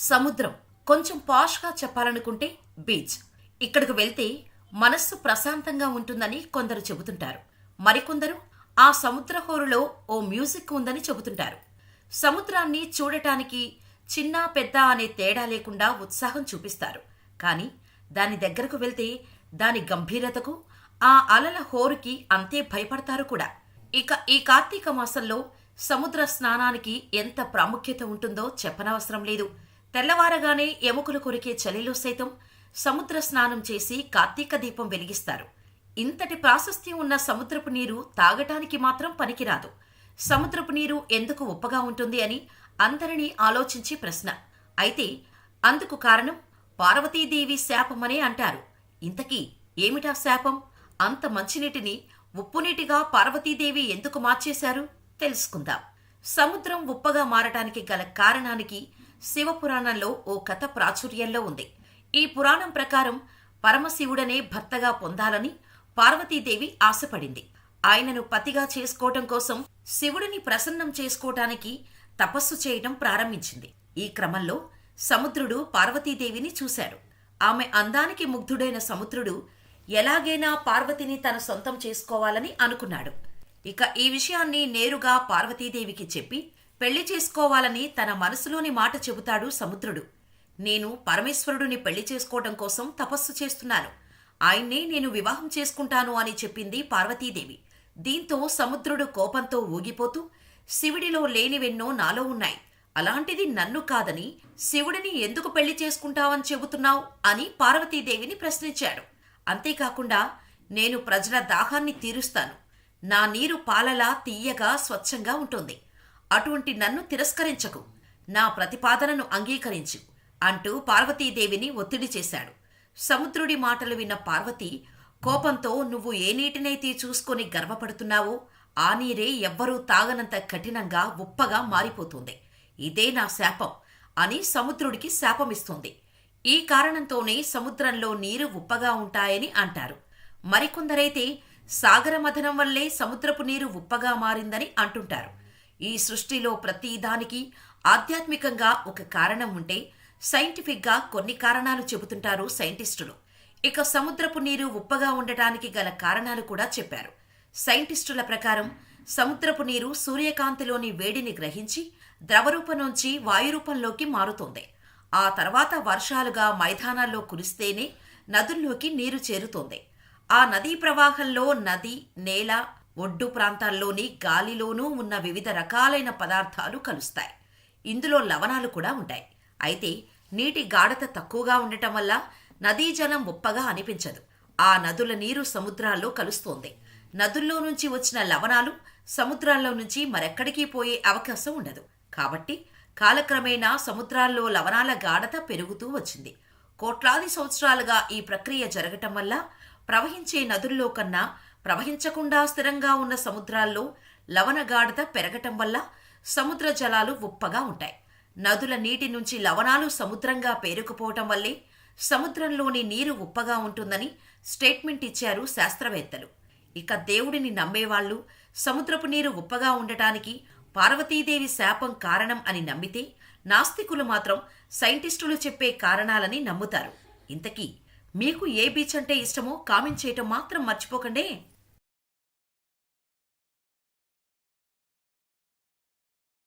సముద్రం. కొంచెం పాష్గా చెప్పాలనుకుంటే బీచ్. ఇక్కడికి వెళ్తే మనస్సు ప్రశాంతంగా ఉంటుందని కొందరు చెబుతుంటారు. మరికొందరు ఆ సముద్ర హోరులో ఓ మ్యూజిక్ ఉందని చెబుతుంటారు. సముద్రాన్ని చూడటానికి చిన్న పెద్ద అనే తేడా లేకుండా ఉత్సాహం చూపిస్తారు. కానీ దాని దగ్గరకు వెళ్తే దాని గంభీరతకు ఆ అలల హోరుకి అంతే భయపడతారు కూడా. ఇక ఈ కార్తీక మాసంలో సముద్ర స్నానానికి ఎంత ప్రాముఖ్యత ఉంటుందో చెప్పనవసరం లేదు. తెల్లవారగానే ఎముకలు కొరికే చలిలో సైతం సముద్ర స్నానం చేసి కార్తీక దీపం వెలిగిస్తారు. ఇంతటి ప్రాశస్త్యం ఉన్న సముద్రపు నీరు తాగటానికి మాత్రం పనికిరాదు. సముద్రపు నీరు ఎందుకు ఉప్పగా ఉంటుంది అని అందరినీ ఆలోచించి ప్రశ్న. అయితే అందుకు కారణం పార్వతీదేవి శాపమనే అంటారు. ఇంతకీ ఏమిటా శాపం? అంత మంచినీటిని ఉప్పునీటిగా పార్వతీదేవి ఎందుకు మార్చేశారు? తెలుసుకుందాం. సముద్రం ఉప్పగా మారటానికి గల కారణానికి శివపురాణంలో ఓ కథ ప్రాచుర్యంలో ఉంది. ఈ పురాణం ప్రకారం పరమశివుడనే భర్తగా పొందాలని పార్వతీదేవి ఆశపడింది. ఆయనను పతిగా చేసుకోవటం కోసం శివుడిని ప్రసన్నం చేసుకోవటానికి తపస్సు చేయటం ప్రారంభించింది. ఈ క్రమంలో సముద్రుడు పార్వతీదేవిని చూశాడు ఆమె అందానికి ముగ్ధుడైన సముద్రుడు ఎలాగైనా పార్వతిని తన సొంతం చేసుకోవాలని అనుకున్నాడు. ఇక ఈ విషయాన్ని నేరుగా పార్వతీదేవికి చెప్పి పెళ్ళి చేసుకోవాలని తన మనసులోని మాట చెబుతాడు సముద్రుడు. నేను పరమేశ్వరుడిని పెళ్ళి చేసుకోవడం కోసం తపస్సు చేస్తున్నాను. ఆయన్నే నేను వివాహం చేసుకుంటాను అని చెప్పింది పార్వతీదేవి. దీంతో సముద్రుడు కోపంతో ఊగిపోతూ శివుడిలో లేనివెన్నో నాలో ఉన్నాయి. అలాంటిది నన్ను కాదని శివుడిని ఎందుకు పెళ్ళి చేసుకుంటావని చెబుతున్నావు అని పార్వతీదేవిని ప్రశ్నించాడు. అంతేకాకుండా నేను ప్రజల దాహాన్ని తీరుస్తాను. నా నీరు పాలలా తీయగా స్వచ్ఛంగా ఉంటుంది. అటువంటి నన్ను తిరస్కరించకు. నా ప్రతిపాదనను అంగీకరించు అంటూ పార్వతీదేవిని ఒత్తిడి చేశాడు. సముద్రుడి మాటలు విన్న పార్వతి కోపంతో నువ్వు ఏ నీటినైతే చూసుకొని గర్వపడుతున్నావో ఆ నీరే ఎవ్వరూ తాగనంత కఠినంగా ఉప్పగా మారిపోతుంది. ఇదే నా శాపం అని సముద్రుడికి శాపమిస్తుంది. ఈ కారణంతోనే సముద్రంలో నీరు ఉప్పగా ఉంటాయని అంటారు. మరికొందరైతే సాగరమథనం వల్లే సముద్రపు నీరు ఉప్పగా మారిందని అంటుంటారు. ఈ సృష్టిలో ప్రతిదానికి ఆధ్యాత్మికంగా ఒక కారణం ఉంటే సైంటిఫిక్గా కొన్ని కారణాలు చెబుతుంటారు సైంటిస్టులు. ఇక సముద్రపు నీరు ఉప్పగా ఉండటానికి గల కారణాలు కూడా చెప్పారు. సైంటిస్టుల ప్రకారం సముద్రపు నీరు సూర్యకాంతిలోని వేడిని గ్రహించి ద్రవరూపం నుంచి వాయురూపంలోకి మారుతోంది. ఆ తర్వాత వర్షాలుగా మైదానాల్లో కురిస్తేనే నదుల్లోకి నీరు చేరుతోంది. ఆ నదీ ప్రవాహంలో నది నేల ఒడ్డు ప్రాంతాల్లోని గాలిలోనూ ఉన్న వివిధ రకాలైన పదార్థాలు కలుస్తాయి. ఇందులో లవణాలు కూడా ఉంటాయి. అయితే నీటి గాఢత తక్కువగా ఉండటం వల్ల నదీ జలం ఉప్పగా అనిపించదు. ఆ నదుల నీరు సముద్రాల్లో కలుస్తోంది. నదుల్లో నుంచి వచ్చిన లవణాలు సముద్రాల్లో నుంచి మరెక్కడికి పోయే అవకాశం ఉండదు. కాబట్టి కాలక్రమేణా సముద్రాల్లో లవణాల గాఢత పెరుగుతూ వచ్చింది. కోట్లాది సంవత్సరాలుగా ఈ ప్రక్రియ జరగటం వల్ల ప్రవహించే నదుల్లో కన్నా ప్రవహించకుండా స్థిరంగా ఉన్న సముద్రాల్లో లవణ గాఢత పెరగటం వల్ల సముద్ర జలాలు ఉప్పగా ఉంటాయి. నదుల నీటి నుంచి లవణాలు సముద్రంగా పేరుకుపోవటం వల్లే సముద్రంలోని నీరు ఉప్పగా ఉంటుందని స్టేట్మెంట్ ఇచ్చారు శాస్త్రవేత్తలు. ఇక దేవుడిని నమ్మేవాళ్ళు సముద్రపు నీరు ఉప్పగా ఉండటానికి పార్వతీదేవి శాపం కారణం అని నమ్మితే నాస్తికులు మాత్రం సైంటిస్టులు చెప్పే కారణాలని నమ్ముతారు. ఇంతకీ మీకు ఏ బీచ్ అంటే ఇష్టమో కామెంట్ చేయటం మాత్రం మర్చిపోకండి.